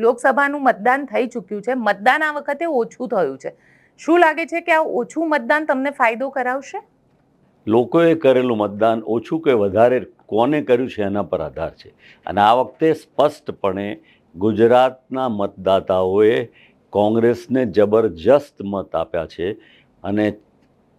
લોકસભાનું મતદાન થઈ ચૂક્યું છે. મતદાન આ વખતે ઓછું થયું છે. શું લાગે છે કે આ ઓછું મતદાન તમને ફાયદો કરાવશે? લોકોએ કરેલું મતદાન ઓછું કે વધારે કોને કર્યું છે એના પર આધાર છે. અને આ વખતે સ્પષ્ટપણે ગુજરાતના મતદાતાઓએ કોંગ્રેસને જબરજસ્ત મત આપ્યા છે અને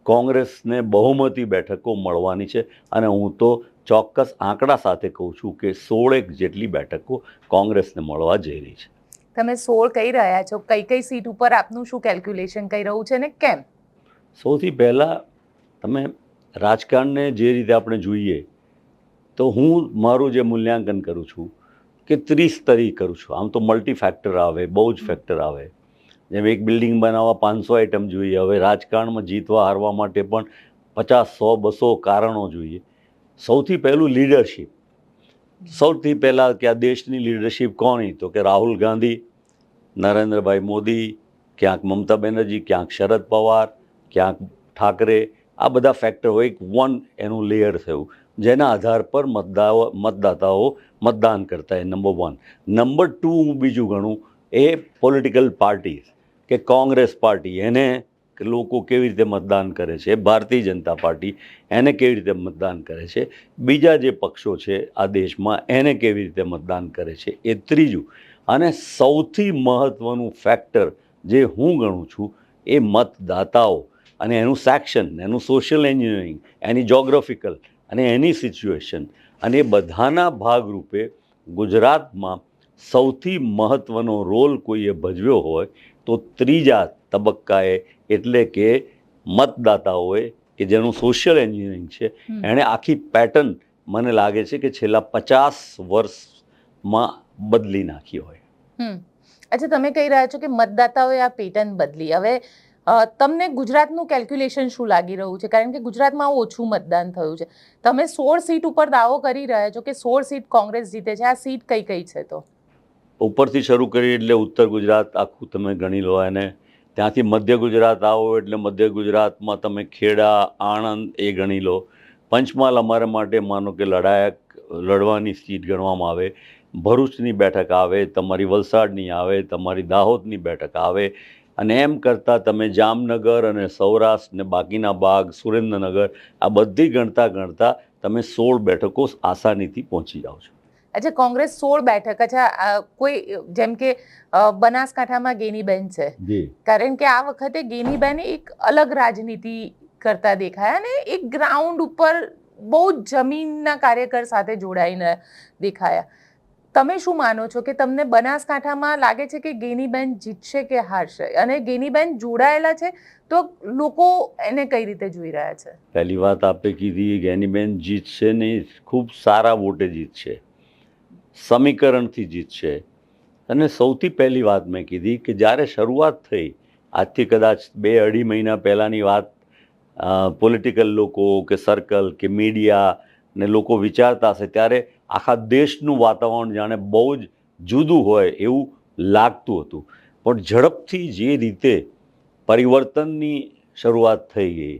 કોંગ્રેસને બહુમતી બેઠકો મળવાની છે. અને હું તો ચોક્કસ આંકડા સાથે કહું છું કે સોળેક જેટલી બેઠકો કોંગ્રેસને મળવા જઈ રહી છે. તમે સોળ કહી રહ્યા છો કઈ કઈ સીટ ઉપર આપનું શું કેલ્ક્યુલેશન કહી રહ્યું છે ને કેમ? સૌથી પહેલાં તમે રાજકારણને જે રીતે આપણે જોઈએ તો હું મારું જે મૂલ્યાંકન કરું છું કે ત્રીસ તરી કરું છું. આમ તો મલ્ટી ફેક્ટર આવે બહુ જ ફેક્ટર આવે. જેમ એક બિલ્ડિંગ બનાવવા પાંચસો આઇટમ જોઈએ હવે રાજકારણમાં જીતવા હારવા માટે પણ પચાસ સો બસો કારણો જોઈએ. સૌથી પહેલું લીડરશિપ સૌથી પહેલાં કે આ દેશની લીડરશિપ કોની તો કે રાહુલ ગાંધી, નરેન્દ્રભાઈ મોદી, ક્યાંક મમતા બેનર્જી, ક્યાંક શરદ પવાર, ક્યાંક ઠાકરે. આ બધા ફેક્ટર હોય, એક વન એનું લેયર થયું. જેના આધાર પર મતદાઓ, મતદાતાઓ મતદાન કરતા એ નંબર વન નંબર ટુ બીજું ગણું, એ પોલિટિકલ પાર્ટી કે કોંગ્રેસ પાર્ટી એને કે લોકો કેવી રીતે મતદાન કરે છે, ભારતીય જનતા પાર્ટી એને કેવી રીતે મતદાન કરે છે, બીજા જે પક્ષો છે આ દેશમાં એને કેવી રીતે મતદાન કરે છે, એ ત્રીજું. અને સૌથી મહત્ત્વનું ફેક્ટર જે હું ગણું છું એ મતદાતાઓ અને એનું સેક્શન એનું સોશિયલ એન્જિનિયરિંગ એની જોગ્રાફિકલ અને એની સિચ્યુએશન અને એ બધાના ભાગરૂપે ગુજરાતમાં સૌથી મહત્ત્વનો રોલ કોઈએ ભજવ્યો હોય તો ત્રીજા તબક્કાએ એટલે કે મતદાતાઓએ કે જેનું સોશિયલ એન્જિનિયરિંગ છે એણે આખી પેટર્ન મને લાગે છે કે છેલ્લા પચાસ વર્ષમાં બદલી નાખી હોય. હમ. અચ્છા તમે કહી રહ્યા છો કે મતદાતાઓએ આ પેટર્ન બદલી. હવે તમને ગુજરાતનું કેલ્ક્યુલેશન શું લાગી રહ્યું છે? કારણ કે ગુજરાતમાં ઓછું મતદાન થયું છે. તમે સોળ સીટ ઉપર દાવો કરી રહ્યા છો કે સોળ સીટ કોંગ્રેસ જીતે છે. આ સીટ કઈ કઈ છે તો? ઉપરથી શરૂ કરી એટલે ઉત્તર ગુજરાત આખું તમે ગણી લો એને. ત્યાંથી મધ્ય ગુજરાત આવો એટલે મધ્ય ગુજરાતમાં તમે ખેડા, આણંદ એ ગણી લો. પંચમહાલ અમારા માટે માનો કે લડાયક, લડવાની સીટ ગણવામાં આવે. ભરૂચની બેઠક આવે, તમારી વલસાડની આવે, તમારી દાહોદની બેઠક આવે. અને એમ કરતાં તમે જામનગર અને સૌરાષ્ટ્ર ને બાકીના ભાગ, સુરેન્દ્રનગર, આ બધી ગણતા ગણતા તમે સોળ બેઠકો આસાનીથી પહોંચી જાઓ છો. અચ્છા કોંગ્રેસ સોળ બેઠક અચ્છા કોઈ જેમ કે બનાસકાંઠામાં ગેનીબેન છે. કારણ કે આ વખતે ગેનીબેન એક અલગ રાજનીતિ કરતા દેખાયા અને એક ગ્રાઉન્ડ ઉપર બહુ જમીનના કાર્યકર સાથે જોડાઈને દેખાયા. તમે શું માનો છો કે તમને બનાસકાંઠામાં લાગે છે કે ગેનીબેન જીતશે કે હારશે? અને ગેનીબેન જોડાયેલા છે તો લોકો એને કઈ રીતે જોઈ રહ્યા છે? પહેલી વાત આપે કીધી ગેનીબેન જીતશે નહીં ખૂબ સારા વોટે જીતશે. સમીકરણથી જીતશે અને સૌથી પહેલી વાત મેં કીધી કે જ્યારે શરૂઆત થઈ, આજથી કદાચ બે અઢી મહિના પહેલાંની વાત પોલિટિકલ લોકો કે સર્કલ કે મીડિયા ને લોકો વિચારતા હશે, ત્યારે આખા દેશનું વાતાવરણ જાણે બહુ જ જુદું હોય એવું લાગતું હતું. પણ ઝડપથી જે રીતે પરિવર્તનની શરૂઆત થઈ ગઈ,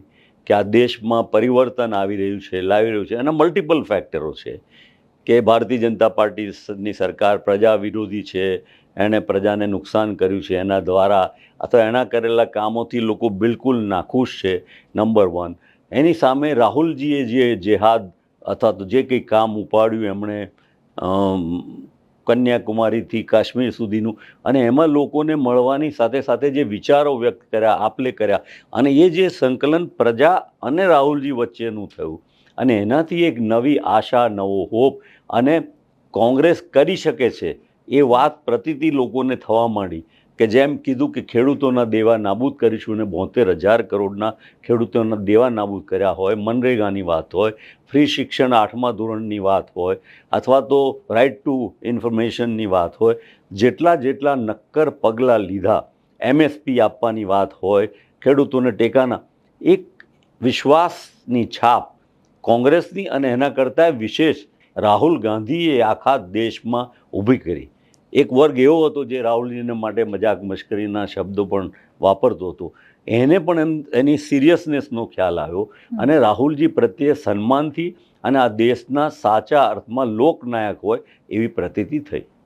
કે આ દેશમાં પરિવર્તન આવી રહ્યું છે, લાવી રહ્યું છે, એના મલ્ટિપલ ફેક્ટરો છે. કે ભારતીય જનતા પાર્ટીની સરકાર પ્રજા વિરોધી છે, એણે પ્રજાને નુકસાન કર્યું છે એના દ્વારા, અથવા એના કરેલા કામોથી લોકો બિલકુલ નાખુશ છે નંબર વન એની સામે રાહુલજીએ જે જેહાદ અથવા તો જે કંઈ કામ ઉપાડ્યું એમણે કન્યાકુમારીથી કાશ્મીર સુધીનું, અને એમાં લોકોને મળવાની સાથે સાથે જે વિચારો વ્યક્ત કર્યા, આપલે કર્યા, અને એ જે સંકલન પ્રજા અને રાહુલજી વચ્ચેનું થયું અને એનાથી એક નવી આશા, નવો હોપ અને કોંગ્રેસ કરી શકે છે એ વાત પ્રતિતિ લોકોને થવા માંડી કે જેમ કીધું કે ખેડૂતોના દેવા નાબૂદ કરીશું અને બોતેર હજાર કરોડના ખેડૂતોના દેવા નાબૂદ કર્યા હોય, મનરેગાની વાત હોય, ફ્રી શિક્ષણ આઠમા ધોરણની વાત હોય અથવા તો રાઇટ ટુ ઇન્ફોર્મેશનની વાત હોય, જેટલા જેટલા નક્કર પગલાં લીધા એમએસપી આપવાની વાત હોય, ખેડૂતોને ટેકાના, એક વિશ્વાસની છાપ કોંગ્રેસની અને એના કરતાં વિશેષ રાહુલ ગાંધીએ આખા દેશમાં ઊભી કરી. એક વર્ગ એવો હતો જે રાહુલજીને માટે મજાક મશ્કરીના શબ્દો પણ વાપરતો હતો. એને પણ એમ, એની સિરિયસનેસનો ખ્યાલ આવ્યો અને રાહુલજી પ્રત્યે સન્માનથી અને આ દેશના સાચા અર્થમાં લોકનાયક હોય એવી પ્રતીતિ થઈ.